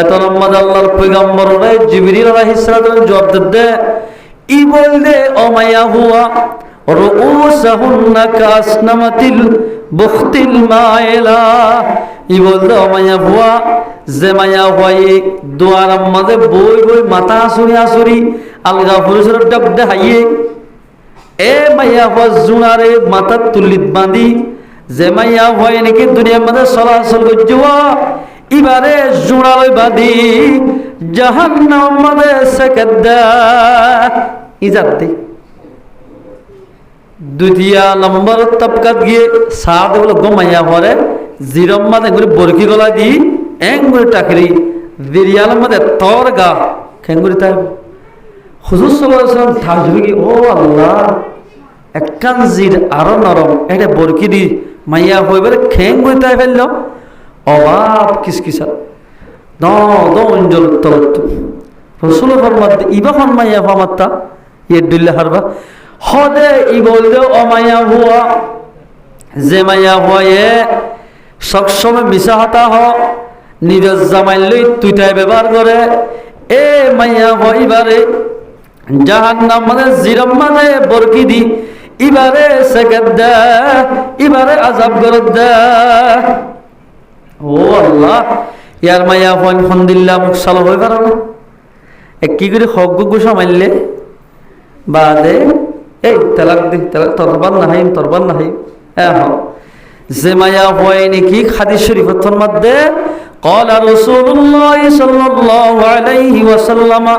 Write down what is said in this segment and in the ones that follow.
এত নম্বর আল্লাহর জিবরিল জবাব দে, ই বললে ও মায়া হুয়া রুউসাহুন্না কাসনামাতিল বুখতিল মাইলা ই বললে ও মায়া হুয়া, যে মায়া হুয়া, এই দুয়ার মাঝে বই বই, মাথা আসুরি আসুরি, আলগা পুরুষের ডাব দে হাইয়ে এ মাইয়া হুয়া, জুনারে মাথা তুলিত বাঁধি, যে মাইয়া হয় নাকি দুনিয়ার মধ্যে চলাচল করছে এবারে জোড়ালই বাঁধি জাহান্নাম মধ্যে সেকেদ্দা। ইজাতি দ্বিতীয় নম্বর তপকাত গিয়ে সাত হলো পরে, জিরম করে বরকি গলা দি এং করে টাকরি দিরিয়াল মধ্যে তর গা খেঙ্গুরি তাই হুজুর সাল্লাম থাকবে ও আল্লাহ, একখান জির আরও নরম, এটা বরকি দি মাইয়া হইবার খেং গই তাই ফেলল। অভাব কিসকিসা। দ দ অঞ্জল তলত রসুল ফরমাত ইবা ফন মাইয়া ফামাত্তা ইয়ে হারবা। হদে ই বললে অমাইয়া হুয়া, যে মাইয়া হুয়া সবসময় মিশা হতা হ, নিজের জামাই লই তুইটাই ব্যবহার করে। এ মাইয়া হইবারে জাহান নাম মানে জিরম মানে বরকি দি। ইবারে সেকেন্ড দে, ইবারে আজাব করে দে। ও আল্লাহ, ইয়ার মাইয়া ফোন ফোন দিল্লা মুখ সালো হয়ে পারো না? কি করে হক গুসা বা দে এই তেলাক দি, তেলাক তরবার নাহাই তরবার নাহাই হ্যাঁ হ যে মায়া হয় নাকি খাদি শরীফ মধ্যে قال رسول الله صلى الله عليه وسلم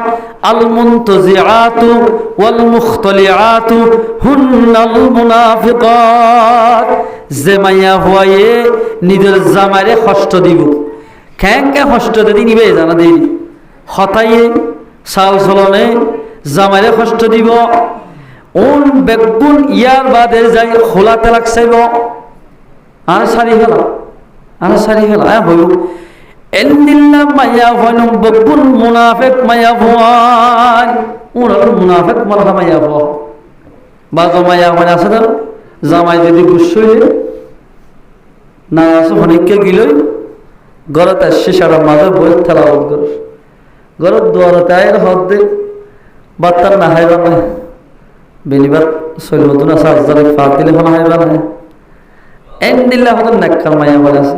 المنتزعات والمختلعات هن المنافقات যে মাইয়া হয়ে নিজের জামারে কষ্ট দিব খ্যাং খ্যাং কষ্ট দিদি নিবে জানা দিই হতাইয়ে সাল চলনে জামারে কষ্ট দিব ওন বেগুন ইয়ার বাদে যাই খোলা তেলাক চাইব আর সারি ফেলা আর সারি ফেলা হ্যাঁ হইব এন্দিল্লা মাইয়া ভয়নম বাজো মাইয়া ভয় আছে জামাই যদি দে বাত্তার না হাইবা না বেনিবার সৈলতুন আছে আজারে ফাত দিলে হন হাইবা না এন দিল্লা হতো মায়া বলে আছে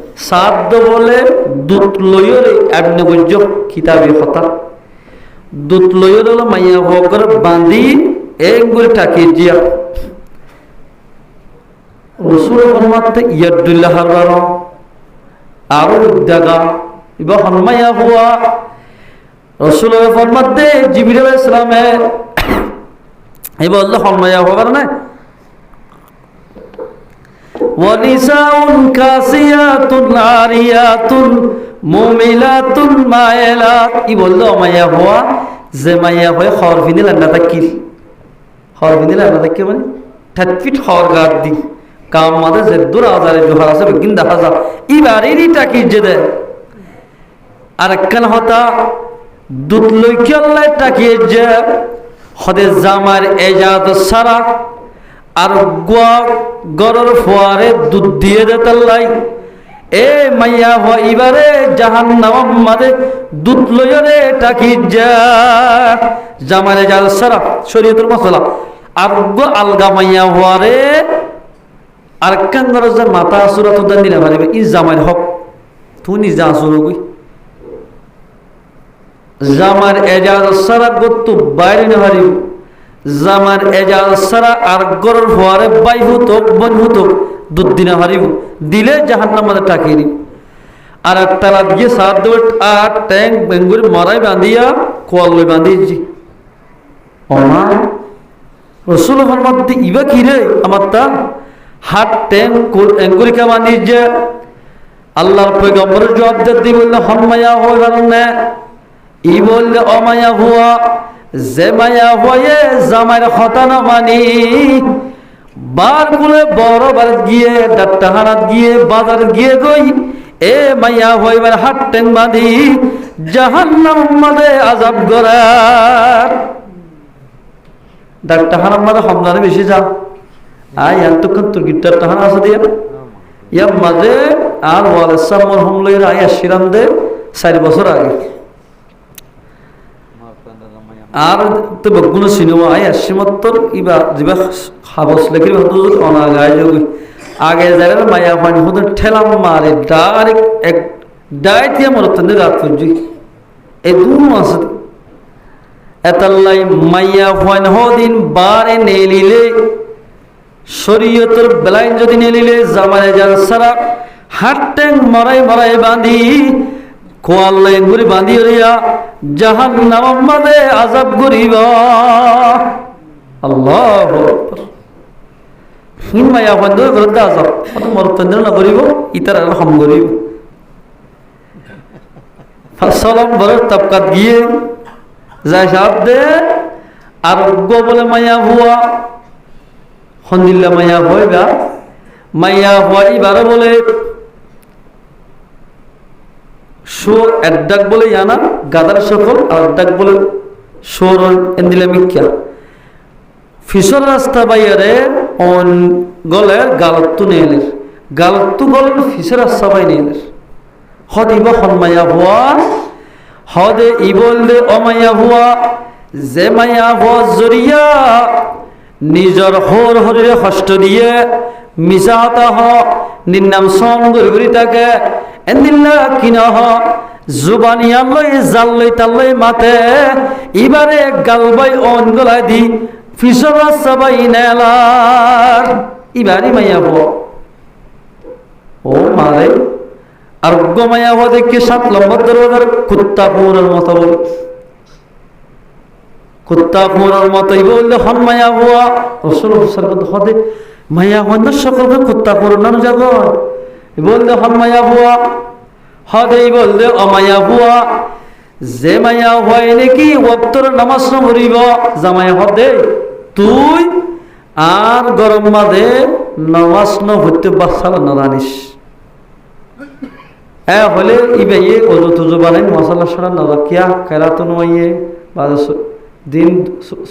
সাধ্য বলে দুধ লইরে এমনি বুঝ কিতাবে হতা দুধ লইর হলো মাইয়া হকর বাঁধি এক টাকি জিয়া। রসুল ফরমাতে ইয়াদুল্লাহ আরও জায়গা ইবা হনমাইয়া হুয়া রসুল ফরমাতে জিবির ইসলামে বলল হনমাইয়া হওয়ার কারণে ونساء كاسيات عاريات মুমিলাত মায়েলাত ই বললো মাইয়া হওয়া যে মাইয়া হয়ে খর ফিনিল আন্না তাকিল খর ফিনিল আন্না তাকিল মানে ঠাটফিট খর গাদ দি কাম মাদে যে দূর আজারে জোহার আছে বেগিন দেখা যা ইবারেরই টাকি যে দে আর একখান হতা দুধ লইকে টাকিয়ে যে হদে জামার এজাদ সারা আর গোয়া গরর ফোয়ারে দুধ দিয়ে দে তাল্লাই। এ মাইয়া হইবারে জাহান নাম মাদে দুধ লইরে টাকি যা। জামারে জাল সারা শরীয়তের মশলা। আর গো আলগা মাইয়া হওয়ারে আর যে মাথা আসুরা তো দিনে পারিবে ই জামার হক। তুই নিজে আসুর গই জামার এজাজ সারা গত্তু বাইরে না পারিব জামার এজাজ সারা আর গরর ফোয়ারে বাই হুতক বন হুতক দুধ দিনা পারিব দিলে জাহান নামাদের টাকিয়ে দিব আর তালা দিয়ে সাত দেবে, আর ট্যাঙ্ক বেঙ্গুরি মারাই বাঁধিয়া কোয়াল বাঁধিয়েছি। অমা রসুল ফরমাত ইবা কি রে আমার তা? হাত ট্যাঙ্ক এঙ্গুরিকা বাঁধিয়ে আল্লাহর পয়গম্বরের জবাব দিয়ে বললে হনমায়া হয়ে ই বললে, অমায়া হুয়া। যে মায়া হয়ে জামাইর হতানা মানি, বার গুলে বড় বাড়িত গিয়ে, ডাক্তারখানাত গিয়ে, বাজার গিয়ে গই, এ মাইয়া হইবার হাত টেং বাঁধি, জাহান্নাম মাদে আজাব গরার ডাক্তারখানার মাঝে হামলানে বেশি যা। আয় এতক্ষণ তোর গিটার টাহানা আছে দিয়া ইয়ার মাঝে আর ওয়ালেসার মরহম লইয়ের আয় আসছিলাম দে, চার বছর আগে। আর তো বগুলো সিনেমা আই আসছি মাত্র ইবা যিবা হাবস লেখি যদি অনাগায় যোগ। আগে যায় মায়া পানি হতে ঠেলাম মারে ডাইরেক্ট এক ডাইরেক্ট দিয়ে মরত রাত পর্যন্ত এই দু আছে। এতাল্লাই মাইয়া ফাইন হদিন বারে নেলিলে, শরীয়তর বেলাইন যদি নেলিলে, জামানে যার সারা, হাট্টেং মরাই মরাই বাঁধি কোয়াল্লাই ঘুরি বাঁধি রিয়া জাহান নাম আজাব করিব। আল্লাহ হিমায়া বন্ধ করতে আজাব অত মরতন্দ্র না করিব, ইতার আর হম তবকাত গিয়ে যাই সাপ দে আর গো বলে মাইয়া হুয়া। সন্দিল্লা মাইয়া গা মাইয়া হুয়া এবারে বলে শো এক ডাক বলে ইয়ানা, গাদার সকল আর ডাক বলে সোর এন্দিলা মিখ্যা ফিসর রাস্তা বাইয়ারে অন গলে গালত্তু নেলের গালত্তু গলের ফিসর রাস্তা বাই নেলের হদ ইব হনমায়া হুয়া হদে ইবল দে অমায়া হুয়া যে মায়া হুয়া জরিয়া, নিজর হর হরিরে কষ্ট দিয়ে মিশাতা হ নিন্নাম সং গরি গরি তাকে এন্দিল্লা কিনা হ? জুবানিয়া লই মাতে। ইবারে গালবাই অন গলায় দি ফিসরা সবাই নেলার। ইবারি মাইয়া হুয়া ও মারে আর গমায়া হওয়া দেখে সাত নম্বর দরওয়াজার কুত্তা কুমোরের মতো বল কুত্তা কুমোরের মতোই বললে, হন মায়া হওয়া রসুল হদে মায়া হন সকলকে কুত্তা কুমোর নাম যাব বললে হন মায়া হওয়া হদেই বললে অমায়া হওয়া যে মায়া হয় নাকি ওক্তর নামাজ মরিব জামায়া হদে তুই আর গরম মাদে নামাজ ন হইতে বাচ্চালা না রানিস হ্যাঁ হলে ইবে ইয়ে ওজো তুজো বানাই মশলা সরা না কিয়া খেলা তো নয় বা দিন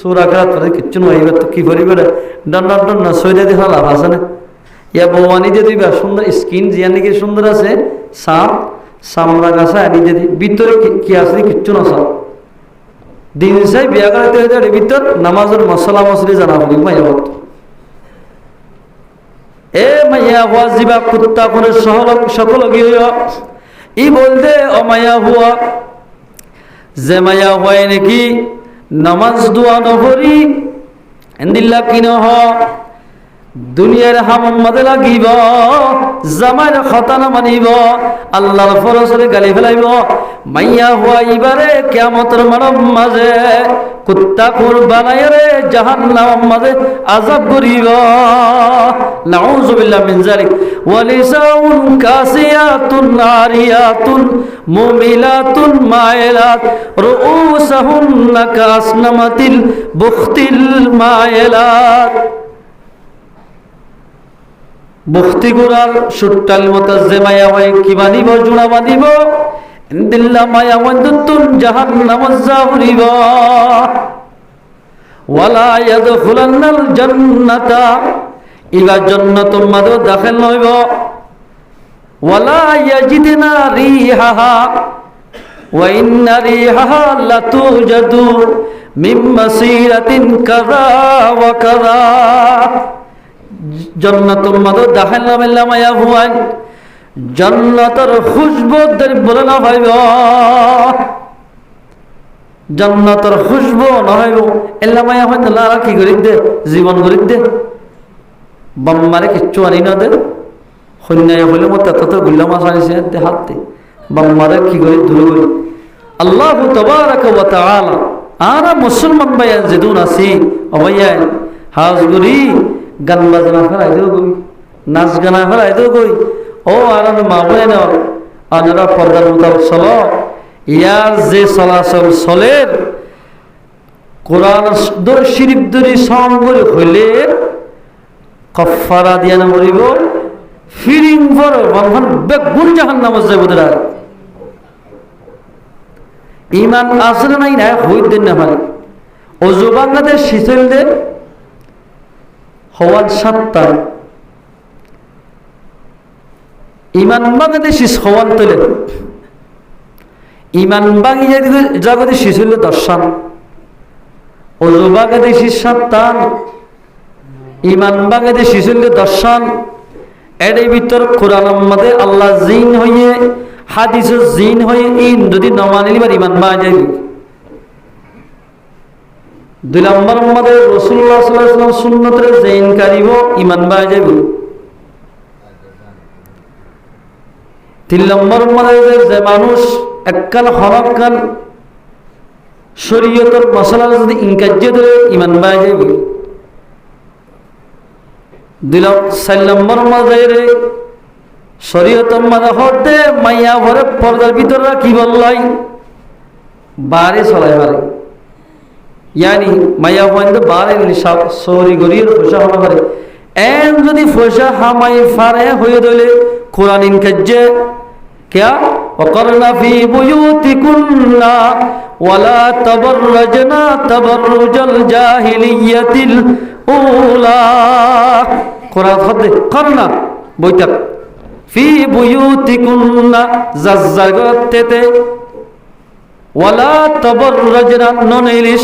সুরা তোর কিচ্ছু এবার তো কি করিবে রে ডন্না ডন্না সইরে দেখা লাভ আছে না ইয়া বৌমানি যে দিবা সুন্দর স্কিন জিয়া নাকি সুন্দর আছে সাপ সামরা গাছা ভিতরে কি আছে, কিচ্ছু না সাপ দিন চাই বিয়া করাতে ভিতর নামাজের মশলা মশলি জানা মাইয়া এ মাইয়া হুয়া, জিবা কুত্তা করে সহল সকল গিয়ে ই বলতে অমায়া হুয়া, যে মায়া হয় নাকি নামাজ দোয়া নহরি এন্দিল্লা কি নহ দুনিয়ার হামাম্মাদে লাগিব জামাইর খতানা মানিব, আল্লাহর ফরসরে গালি ফেলাইব। মাইয়া হুয়া ইবারে কেমতর মানব মাঝে কুত্তা কুর বানাই রে জাহান্নাম মাঝে আজাব করিব। নাউযু বিল্লাহ মিন যালিক। ওয়ালিসাউন কাসিয়াতুন নারিয়াতুন মুমিলাতুন মাইলাত রুউসাহুন্না কাসনামাতিল বুখতিল মাইলাত গোড়াল সুট্টাল মতো যে মায়া হয় কি বাঁধিব জোড়া বাঁধিব দিল্লা মায়া মন্দুন জাহান নামজা উড়িব ওয়ালা ইয়াদখুলান্নাল জান্নাতা ইলা জান্নাত মাদো দাখিল হইব ওয়ালা ইয়াজিদনা রিহাহা, ওয়া ইন্না রিহাহা লাতুজাদু মিন মাসিরাতিন কাযা ওয়া কাযা। জন্নতুল নামিল্লা মায়া হুয়ান জন্নতর খুশবু বলে না ভাইব। জন্নতর খুশবু নহইব এল্লা মায়া হয় না কি করি দে? জীবন করি দে। বাম্মারে কিচ্ছু আনি না দে। সন্ন্যায় হলে মো তেত গুল্লা মাছ আনিছে দে হাত। বাম্মারে কি করি দূর করি আল্লাহ তবারাক ওয়া তাআলা। আরা মুসলমান ভাইয়া যেদুন আছি। অবাইয়া হাজগুরি গান বাজনা ফেলাই দেও গই, নাচ গানা ফেলাই দেও গই। ও আর মা বলে না আনারা পর্দার মোতাবেক চল। ইয়ার যে চলাচল চলের কোরআন শরীফ দরি সঙ্গরি হইলে কফারা দিয়া মরিব, ফিরিং বড় বন্ধন বেগুন জাহান নামাজ যাইব ইমান আসলে নাই না হইতেন না হয়। অজু বাংলাদেশ শিথিলদের হওয়ার সাতটা ইমান বাংলাদেশি হওয়ার তোলে। ইমান বাঙি জগতে শিশুল দর্শন। ইমান বাঙালি দর্শন। এর ভিতর কোরআন আল্লাহ জিন হইয়ে হাদিস জিন হয়ে ইন যদি নমানিলি বা ইমান বা যাইবি দুই নম্বর মধ্যে রসুল্লাহ সাল্লাম সুন্নতের জৈন কারিব ইমান বা যাইব তিন নম্বর মধ্যে যে মানুষ এককাল হরকাল শরীয়তর মশলা যদি ইনকার্য ধরে ইমান বা যাইব দুই চার নম্বর মাঝে শরীয়তর মাঝে হতে মাইয়া ভরে পর্দার ভিতরে কি বললাই বারে চলাই পারে ইয়ানি মাইয়া পয়েন্ট বারে নিশা সরি গরির পয়সা হতে পারে এন যদি পয়সা হামাই ফারে হয়ে দলে কোরআন ইনকাজ্জে क्या وقرن في بيوتكن ولا تبرجنا تبرج الجاهلية الأولى কোরআন হতে করনা বইটা ফি বুয়ুতিকুন্না জাজ্জাগতেতে ওয়ালা তাবাররাজনা নন ইলিশ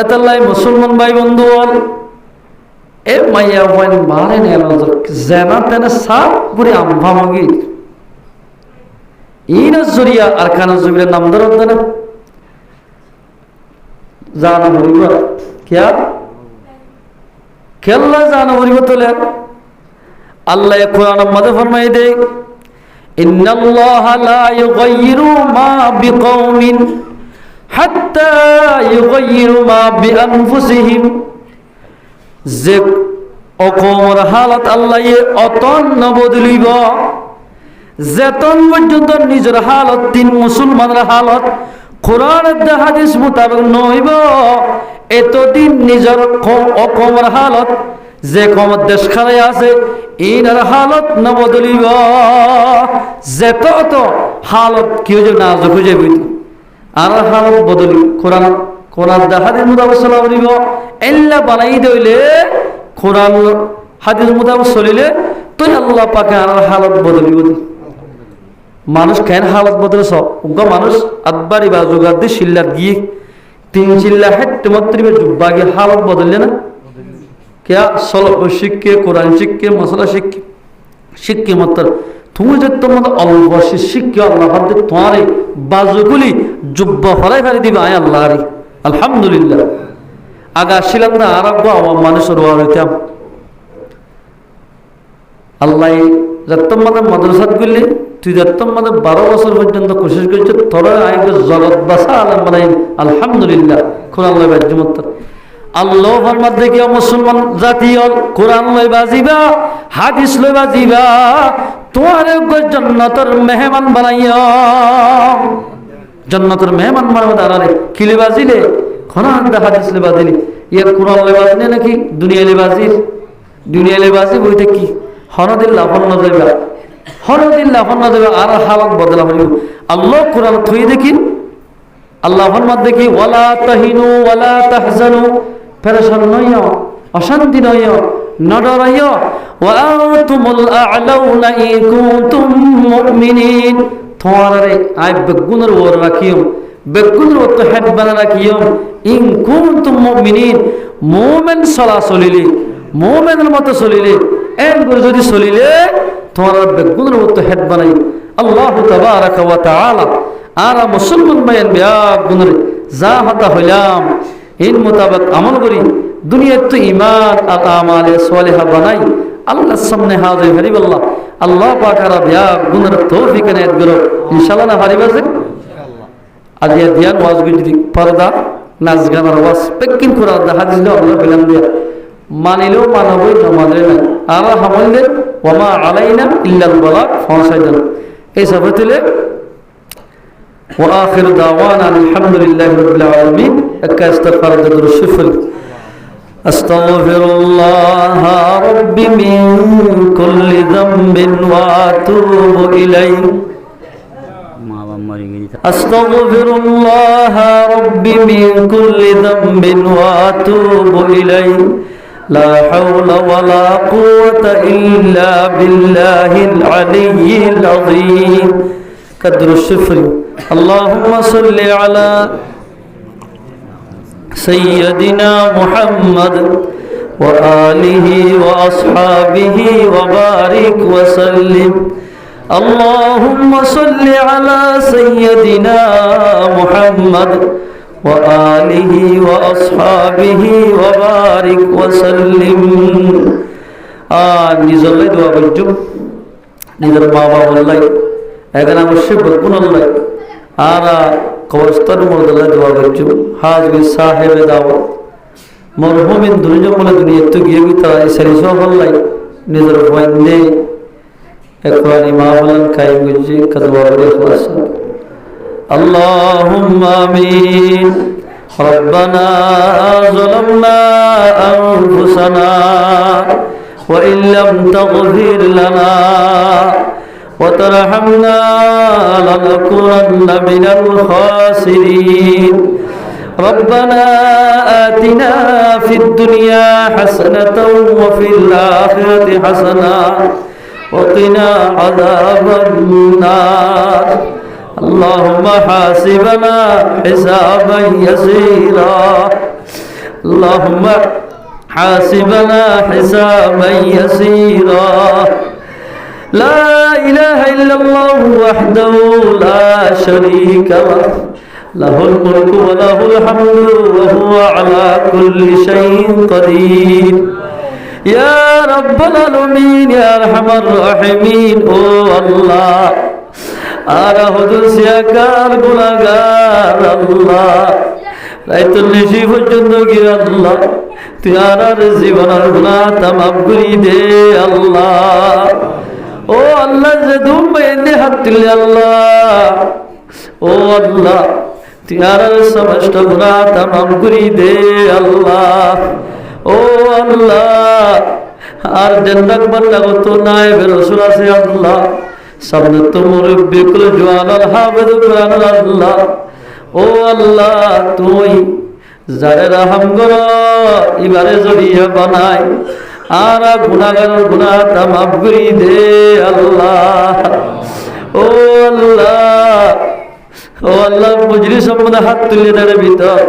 এতাল্লাই মুসলমান ভাই বন্ধু এ মাইয়া ওয়ান মারে নে আলাদা জানা তেনা সাপ পুরি আম্ভা মগি ইনা জরিয়া আর কানা জবিরের নাম ধরত না জানা কিয়া কেল্লা জানা তোলে। আল্লাহ কোরআন ফরমাই দে ইন্নাল্লাহ লা মা বিকওমিন যে অকমর হালত আল্লাহ অতন নবদলিব যেতন পর্যন্ত নিজের হালত, তিন মুসলমানের হালত, কোরআন হাদিস মোতাবেক নইব। এতদিন নিজের অকমর হালত, যে কমর দেশ খারাই আছে ইনার হালত নবদলিব যেত হালত কেউ যে না বইত আর হালত বদলি কোরআন কোরআন হাদিস মোতাবেক চলা বলিব এল্লা বানাই দইলে কোরআন হাদিস মোতাবেক চলিলে তুই আল্লাহ পাকে আর হালত বদলিব মানুষ কেন হালত বদলে সব মানুষ আদবারি বা যোগার দিয়ে শিল্লার গিয়ে তিন চিল্লা হেঁটে মাত্র জুব্বা গিয়ে হালত বদললে না क्या सल শিখকে কোরআন শিখকে মশলা শিখকে শিখকে মাত্র তুমি যে তোমার অল্প শিখকে আল্লাহ ভাবতে তোমার বাজুগুলি জুব্বা ফলাই ফেলে দিবে, আয় আল্লাহ আরে আলহামদুলিল্লাহ। আগা ছিলাম না, আর আওয়াম মানুষের ওয়ার হইতাম আল্লাহ যত্তম মানে মাদ্রাসাত গুলি তুই যত্তম মানে বারো বছর পর্যন্ত কোশিশ করছে, তোর আগে জগৎ বাসা আলম মানে আলহামদুলিল্লাহ। কোরআন আল্লাহ বাজ্যমত্ত আল্লাহ ফরমাত দেখিও মুসলমান জাতি কোরআন লই বাজিবা হাদিস লই বাজিবা তোমার জন্নতর মেহমান বানাইয়া, জন্নতর মেহমান বানাবো দাঁড়ালে কিলে বাজিলে কোরআন দা হাদিস লে বাজিলে ইয়ে কোরআন লই বাজিলে নাকি? দুনিয়া লে বাজির দুনিয়া লে বাজি বইতে কি? হরদিল লাফন্ন দেবা হরদিল লাফন্ন দেবা আর হালত বদলা হইব। আল্লাহ কোরআন থুই দেখি আল্লাহ ফরমাত দেখি ওয়ালা তাহিনু, ওয়ালা তাহজানু। পেরেশান নইয় অশান্তি নইয় নডরাইয় ওয়াতুমুল আ'লাউনা ইন কুনতুম মুমিনিন তোমারে আই বেগুনের ওর রাখিও বেগুনের ওর তো হেড বানা রাখিও ইন কুনতুম মুমিনিন মুমিন সলা চলিলে, মুমিনের মতো চলিলে এন করে যদি চলিলে তোমার বেগুনের ওর তো হেড বানাই। আল্লাহ তাবারাকা ওয়া তাআলা, আর মুসলমান ভাইয়ের বিয়া গুণের যা হতা হইলাম। ইন মোতাবেক আমল করি। দুনিয়ার তো ইমান বানাই। আল্লাহর সামনে হাজির হারিবাল্লাহ আল্লাহ। পাকারা বিয়া গুণের তৌফিক এনে গরো ইনশাআল্লাহ না হারিবা যে আজিয়া দিয়ান ওয়াজ যদি পর্দা, নাচ গানার ওয়াজ পেকিন করার দেখা দিল আল্লাহ বিলাম দিয়া। মানিলেও মানবই না না। আর হামললে ওমা আলাইনা ইল্লাল বলা, ফসাইদান। এই সফতিলে وآخر دعوانا الحمد لله رب العالمين. أكاستغفر الله دور الشفل أستغفر الله رب من كل ذنب وأتوب إليه. أستغفر الله ربي من كل ذنب وأتوب إليه. لا حول ولا قوة إلا بالله العلي العظيم. كدر الشفر اللهم صل على سيدنا محمد وآله وأصحابه وبارك وسلم اللهم صل على سيدنا محمد وآله وأصحابه وبارك وسلم آن نزل دعا بالجب نزل بابا والله أغنى مشبه كن الله ಆರ ಕವಸ್ತನ ಮೊದಲ ದವಾಗಚ್ಚು ಹಾಜ್ವಿ ಸಾಹೇಬ ದಾವ ಮರ್ಹೂಮಿನ ದುನಿಯ ಮೂಲಕ ಎತ್ತು ಗೇವಿತ ಸರಿಸೋ ಬಲ್ಲ ನಿಜರ ಒಂದೇ ಎಕ್ವಾನಿ ಮಾಮಲನ್ ಕಾಯಿ ಗುಜ್ಜಿ ಕದವಾಗರೆ ಖಲಾಸ اللهم امين ربنا ظلمنا انفسنا وان لم تغفر لنا وترحمنا لنكونن من الخاسرين. ربنا آتنا في الدنيا حسنة وفي الآخرة حسنة وقنا عذاب النار. اللهم حاسبنا حسابا يسيرا. اللهم حاسبنا حسابا يسيرا. لا إله إلا الله وحده لا شريك له له الملك وله الحمد وهو على كل شيء قدير يا رب العالمين يا أرحم الراحمين ও আল্লাহ আর হুজুর সিয়াকার গুনাহগার আল্লাহ রাইতুল নিশি পর্যন্ত গিয়ে আল্লাহ তুই আর জীবনের গুনাহ তামাম করি দে আল্লাহ ও আল্লাহ, যে দুম এনে হাত তুলে আল্লাহ। ও আল্লাহ আর সমস্ত গুনাহ তামাম করি দে আল্লাহ। ও আল্লাহ, আর জন্নাত বান্দা কত নায়েব রাসূল আছে আল্লাহ। সামনে তো মুরব্বি কুল জওয়ান আল হাফেজ কুরআন আল্লাহ। ও আল্লাহ, তুই যারে রহম কর, এবারে জড়িয়ে বানাই আর গুনাগার গুনা তামাম করি দে আল্লাহ। ও আল্লাহ। ও আল্লাহ বুঝলি সম্বন্ধে হাত তুলে দেয় ভিতর।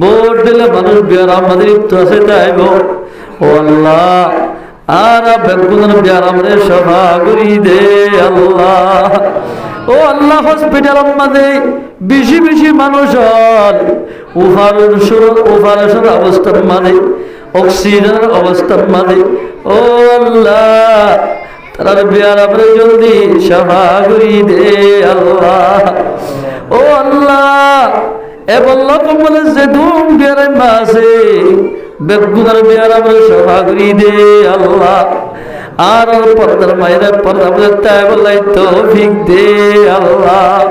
ভোট দিলে মানুষ বিয়ার আমাদের আছে তাইব ও আল্লাহ, আর বেগুনের সভা করি দে আল্লাহ। ও আল্লাহ হসপিটাল আমাদের বেশি বেশি মানুষ উফারেশন উফারেশন অবস্থার মানে অক্সিজেনের অবস্থার মানে ও আল্লাহ তার বিয়ার আমরা জলদি সভা দে আল্লাহ। ও আল্লাহ এবং বলে যে ধুম বিয়ারের মাসে বেগুনার বিয়ার আমরা সভা দে আল্লাহ। আর পর্দার মায়ের পর্দা বলে তাই বলাই তৌফিক দে আল্লাহ।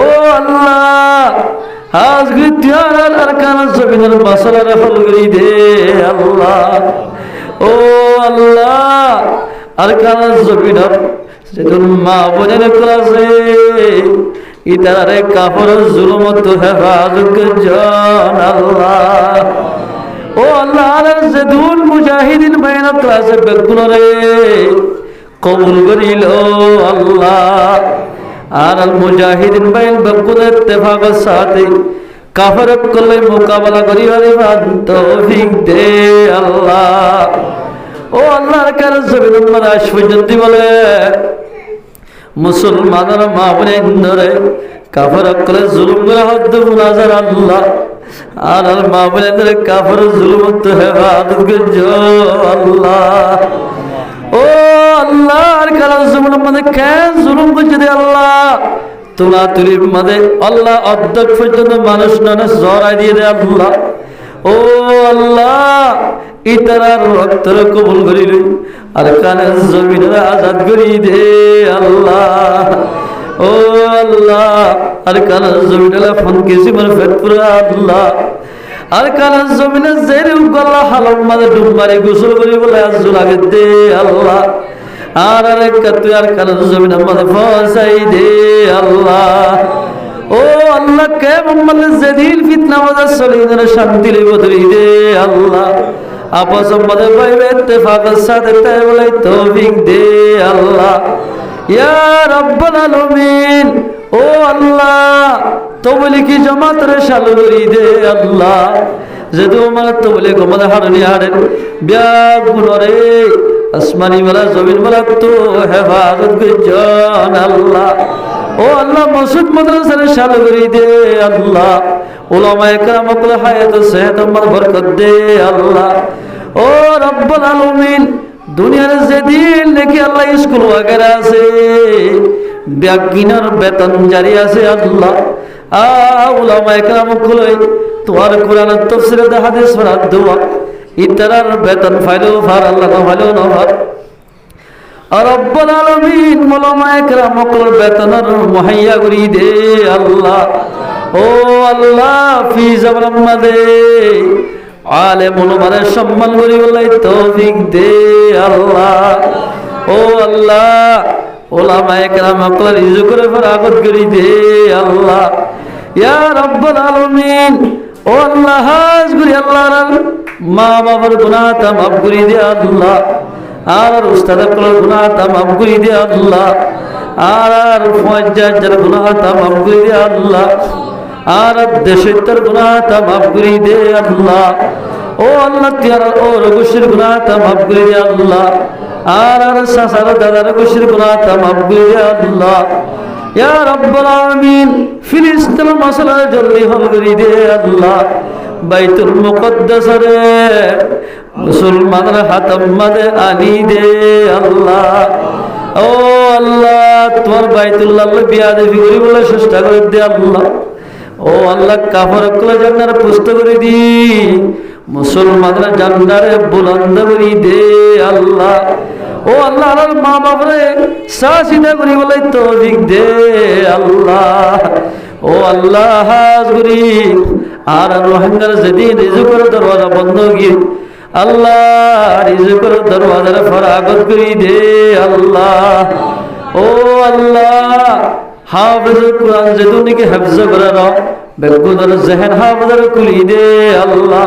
ও আল্লাহ আজকে তিয়ার আর কান জমিনের মাসালার ফল করি দে আল্লাহ। ও আল্লাহ, আর কান জমিনের সেদিন মা বোনের ক্লাসে ইতারে কাপড় জুলমত হেফাজত জন আল্লাহ। ও আল্লাহ, আর যেদুল মুজাহিদিন বাইনা ক্লাসে বেগুনরে কবুল করিল আল্লাহ। আর আল মুজাহিদিন বাইন বেগুনের ইত্তেফাকের সাথে কাফের করলে মোকাবেলা করি করিবার তৌফিক দে আল্লাহ। ও আল্লাহর কাছে জমিন আজ পর্যন্ত বলে, মুসলমানের মা বোনে ধরে কাফর করে জুলুম করে হদ্দ মুনাজার আল্লাহ। আর আর মা বোনে ধরে কাফর জুলুম হেফাজত আল্লাহ। ও আল্লাহ আর কালা জুলুম মধ্যে কেন জুলুম করছে রে আল্লাহ? তোলা তুলির আল্লাহ অর্ধেক পর্যন্ত মানুষ নানা জড়াই দিয়ে দে আল্লাহ। ও আল্লাহ ইতারার কবুল করিল, আর জমিনের আজাদ করি দে আল্লাহ। ও আল্লাহ, আর জমিনের ফোন কেছি মানে ফেটপুরা আল্লাহ। আর কানে জমিনে গল্লা হালম মাঝে ডুব মারি, গোসল করি বলে আজ লাগে দে আল্লাহ। আর আরেক আর কানে জমিনের মাঝে ফসাই দে আল্লাহ। ও আল্লাহ কে মোহাম্মদ যেদিন ফিতনা মজা চলে শান্তি লইব তুই দে আল্লাহ। আপস মদে পাইবে ইত্তেফাকের সাথে তাই বলে তৌফিক দে আল্লাহ। ইয়া রব্বাল আলামিন, ও আল্লাহ তবলি কি জমাত রে করি দে আল্লাহ। যে তোমার তবলি গমদ হারনি হারেন বিয়া গুণরে আসমানি বেলা জমিন বেলা তো হেফাজত গুজন আল্লাহ। ও আল্লাহ মসুদ মাদ্রাসার শালু করি দে আল্লাহ। ওলামা একরাম অকল হায়াত সেহত আমার বরকত দে আল্লাহ। ও রব্বুল আলামিন, দুনিয়ার যেদিন নাকি আল্লাহ স্কুল ওয়াগেরা আছে ব্যাগিনার বেতন জারি আছে আল্লাহ। আ উলামা একরাম কলই তোমার কোরআনের তাফসীরে দে হাদিস পড়া দোয়া ইতারার বেতন ফাইলো ফার, আল্লাহ না ফাইলো না ফার। আর রব্বুল আলামিন উলামা একরাম কলর বেতনের মুহাইয়া করি দে, আল্লাহ। ও আল্লাহ ফি জাবরাম মাদে আলে মনোমারে সম্মান করি বলাই তৌফিক দে, আল্লাহ। ও আল্লাহ, ওলামা একরাম আকলার ইজু করে ফরাগত করি দে, আল্লাহ। ইয়া রব্বুল আলামিন ও আল্লাহ, হাজ করি আল্লাহর মা বাবার গুনাহ তা মাফ করি দে আল্লাহ। আর উস্তাদ আকলার গুনাহ তা মাফ করি দে আল্লাহ। আর আর ফুয়াজ্জার গুনাহ তা মাফ করি দে আল্লাহ। আর দেশের তোর গুনাহ তা মাফ করে দে আল্লাহ। ও আল্লাহ তিয়ার ও রঘুশির গুনাহ তা মাফ করে দে আল্লাহ। আর আর সাসার দাদার রঘুশির গুনাহ তা মাফ করে দে আল্লাহ। চেষ্টা করে দে আল্লাহ। ও আল্লাহ, কাফর কলে জান্নার পুষ্ট করে দি, মুসলমানরা জান্নারে বুলন্দ করি দে আল্লাহ। ও আল্লাহ আর মা বাপরে সাসিদা করি বলে তৌফিক দে আল্লাহ। ও আল্লাহ, হাজ করি। আর রোহিঙ্গার যেদিন রিজুকের দরওয়াজা বন্ধ গিয়ে আল্লাহ রিজুকের দরওয়াজার ফরাগত করি দে আল্লাহ। ও আল্লাহ হাফিজ কুরআন যেদুনিকে হাফজ করে নাও বেগুদর জেহেন হাফিজের কুলি দে আল্লাহ।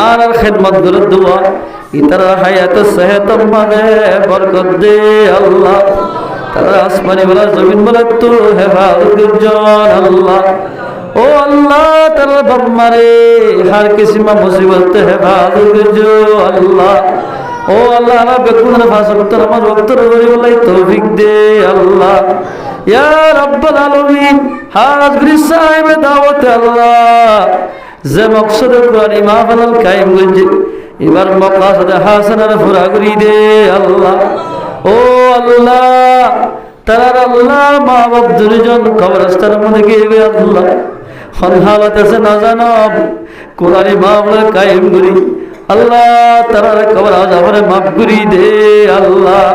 আর আর খেদমত করে দেওয়া ইতারা হায়াত সেহত মানে বরকত দে আল্লাহ। তারা আসমানি বলা জমিন বলা তো হেফাজত জন আল্লাহ। ও আল্লাহ, তারা বাম্মারে হার কিসিমা মুসিবত হেফাজত জো আল্লাহ। ও আল্লাহ আমার বেকুনের ভাষা আমার রক্তর বলাই তৌফিক দে আল্লাহ। ইয়া রব্বাল আলামিন হাজরি সাহেবে দাওয়াত আল্লাহ। যে মকসদে কোরআন মাহফিল কায়েম করছে, এবার মকাসদে হাসানার ফুরা দে আল্লাহ। ও আল্লাহ তার আল্লাহ মা দুজন কবরস্থানের মধ্যে গিয়ে আল্লাহ? হন আছে না জানব, কোরআন কায়েম করি। আল্লাহ তার কবর আজাবরে মাফ করি দে আল্লাহ।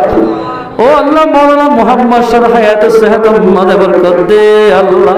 ও আল্লাহ মৌলানা মোহাম্মদ সর হায়াত সেহত মাদে বরকত দে আল্লাহ।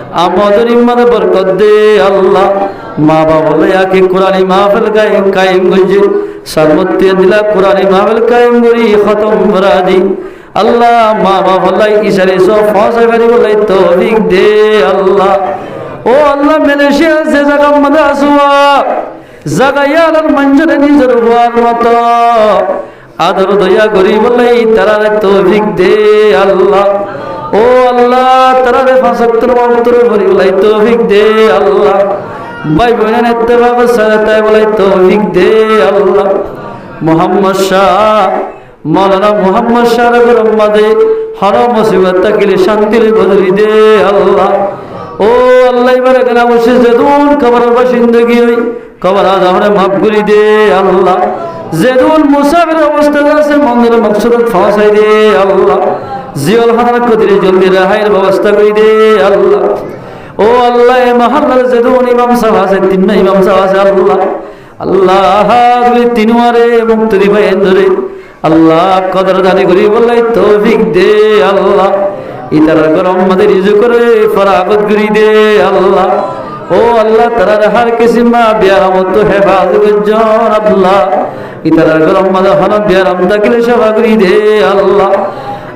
আমাদের ইমানে বরকত দে আল্লাহ। মা বাবা বলে আকে কোরআনি মাহফিল কায়েম কায়েম গঞ্জে সর্বত্র দিলা কোরআনি মাহফিল কায়েম করি, খতম রাজি আল্লাহ, মা বাবা বলে ইশারে সব ফাঁসে ফেরি বলে, তৌফিক দে আল্লাহ। ও আল্লাহ মালয়েশিয়া যে জায়গা মধ্যে আসুয়া। জাগাইয়ালার মঞ্জুরে নিজের হওয়ার মতো। আদর দয়া করি বলে তারা তৌফিক দে আল্লাহ। ও আল্লাহ, তারা ফাঁসত্তর মন্তর ভরি বলে তৌফিক দে আল্লাহ। ভাই বোনের এত্তেবাব সারাতাই বলে তৌফিক দে আল্লাহ। মোহাম্মদ শাহ, মৌলানা মোহাম্মদ শাহ রহমাদে হর মুসিবত তাকিলে শান্তির বদলি দে আল্লাহ। ও আল্লাহ, এবার এখানে বসে যেদুন কবর বাসিন্দগি হই, কবর আজমরে মাফ করি দে আল্লাহ। যেদুন মুসাফির অবস্থা আছে মন্দির মকসুদ ফাঁসাই দে আল্লাহ। জিয়ল হানার কদিরে জলদি রেহাইয়ের ব্যবস্থা করি দে, আল্লাহ। ও আল্লাহ মহল্লার যেদুন ইমাম সাহেব আছে, তিন ইমাম সাহেব আছে, আল্লাহ। আল্লাহ তিনবারে মুক্ত দিবাই ধরে। আল্লাহ, কদর দানি করি বলে তৌফিক দে, আল্লাহ। ইতারা গরম মাদের ইজু করে ফরাগত করি দে, আল্লাহ। ও আল্লাহ, তারার হার কিসিমা বিয়ারাম তো হেফাজত জন আল্লাহ। ইতারা গরম মাদা হন বিয়ারাম তাকিলে সেবা করি দে, আল্লাহ।